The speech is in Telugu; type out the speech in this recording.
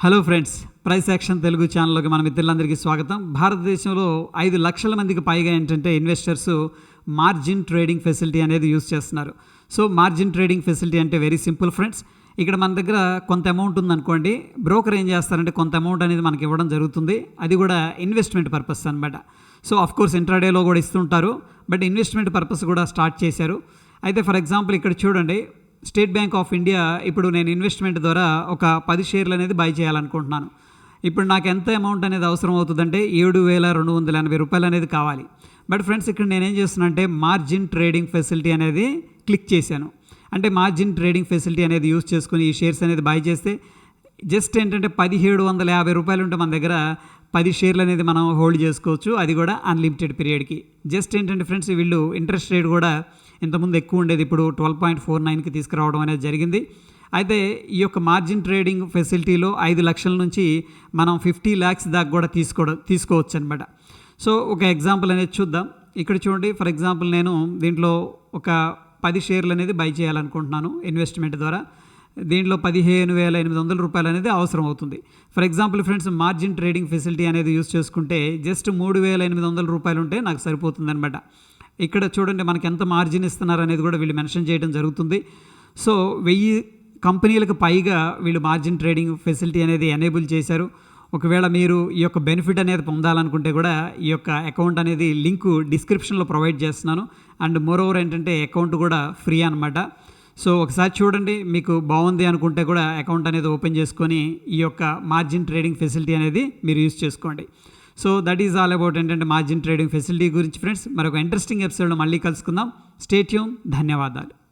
Hello friends price action Telugu ఛానల్లోకి మన మిత్రులందరికీ స్వాగతం. భారతదేశంలో ఐదు లక్షల మందికి పైగా ఏంటంటే ఇన్వెస్టర్స్ మార్జిన్ ట్రేడింగ్ ఫెసిలిటీ అనేది యూస్ చేస్తున్నారు. సో మార్జిన్ ట్రేడింగ్ ఫెసిలిటీ అంటే వెరీ సింపుల్ ఫ్రెండ్స్ ఇక్కడ మన దగ్గర కొంత అమౌంట్ ఉందనుకోండి. బ్రోకర్ ఏం చేస్తారంటే కొంత అమౌంట్ అనేది మనకి ఇవ్వడం జరుగుతుంది. అది కూడా ఇన్వెస్ట్మెంట్ పర్పస్ అనమాట సో ఆఫ్ కోర్స్ ఇంట్రాడేలో కూడా ఇస్తుంటారు. బట్ ఇన్వెస్ట్మెంట్ పర్పస్ కూడా స్టార్ట్ చేశారు. అయితే ఫర్ ఎగ్జాంపుల్ ఇక్కడ చూడండి. స్టేట్ బ్యాంక్ ఆఫ్ ఇండియా ఇప్పుడు నేను ఇన్వెస్ట్మెంట్ ద్వారా ఒక పది షేర్లు అనేది బై చేయాలనుకుంటున్నాను. ఇప్పుడు నాకు ఎంత అమౌంట్ అనేది అవసరం అవుతుందంటే ఏడు వేల రెండు వందల ఎనభై రూపాయలు అనేది కావాలి. బట్ ఫ్రెండ్స్ ఇక్కడ నేనేం చేస్తున్నా అంటే మార్జిన్ ట్రేడింగ్ ఫెసిలిటీ అనేది క్లిక్ చేశాను. అంటే మార్జిన్ ట్రేడింగ్ ఫెసిలిటీ అనేది యూస్ చేసుకుని ఈ షేర్స్ అనేది బై చేస్తే జస్ట్ ఏంటంటే పదిహేడు వందల యాభై రూపాయలు ఉంటే మన దగ్గర పది షేర్లు అనేది మనం హోల్డ్ చేసుకోవచ్చు. అది కూడా అన్లిమిటెడ్ పీరియడ్కి. జస్ట్ ఏంటంటే ఫ్రెండ్స్ వీళ్ళు ఇంట్రెస్ట్ రేట్ కూడా ఇంతకుముందు ఎక్కువ ఉండేది. ఇప్పుడు ట్వెల్వ్ పాయింట్ ఫోర్ నైన్కి తీసుకురావడం అనేది జరిగింది. అయితే ఈ యొక్క మార్జిన్ ట్రేడింగ్ ఫెసిలిటీలో ఐదు లక్షల నుంచి మనం ఫిఫ్టీ ల్యాక్స్ దాకా కూడా తీసుకో తీసుకోవచ్చు అనమాట సో ఒక ఎగ్జాంపుల్ అనేది చూద్దాం. ఇక్కడ చూడండి. ఫర్ ఎగ్జాంపుల్ నేను దీంట్లో ఒక పది షేర్లు అనేది బై చేయాలనుకుంటున్నాను ఇన్వెస్ట్మెంట్ ద్వారా. దీంట్లో పదిహేను వేల ఎనిమిది వందల రూపాయలు అనేది అవసరం అవుతుంది. For example friends margin trading facility అనేది యూస్ చేసుకుంటే జస్ట్ మూడు వేల ఎనిమిది వందల రూపాయలు ఉంటే నాకు సరిపోతుంది అనమాట ఇక్కడ చూడండి మనకి ఎంత మార్జిన్ ఇస్తున్నారు అనేది కూడా వీళ్ళు మెన్షన్ చేయడం జరుగుతుంది. సో వెయ్యి కంపెనీలకు పైగా వీళ్ళు మార్జిన్ ట్రేడింగ్ ఫెసిలిటీ అనేది ఎనేబుల్ చేశారు. ఒకవేళ మీరు ఈ యొక్క బెనిఫిట్ అనేది పొందాలనుకుంటే కూడా ఈ యొక్క అకౌంట్ అనేది లింకు డిస్క్రిప్షన్లో ప్రొవైడ్ చేస్తున్నాను. అండ్ మోర్ ఓవర్ ఏంటంటే అకౌంట్ కూడా ఫ్రీ అనమాట సో ఒకసారి చూడండి మీకు బాగుంది అనుకుంటే కూడా అకౌంట్ అనేది ఓపెన్ చేసుకొని ఈ యొక్క మార్జిన్ ట్రేడింగ్ ఫెసిలిటీ అనేది మీరు యూస్ చేసుకోండి. So that is all about ఏంటంటే మార్జిన్ ట్రేడింగ్ ఫెసిలిటీ గురించి ఫ్రెండ్స్. మరొక ఇంట్రెస్టింగ్ ఎపిసోడ్లో మళ్ళీ కలుసుకుందాం. స్టేట్యూమ్ ధన్యవాదాలు.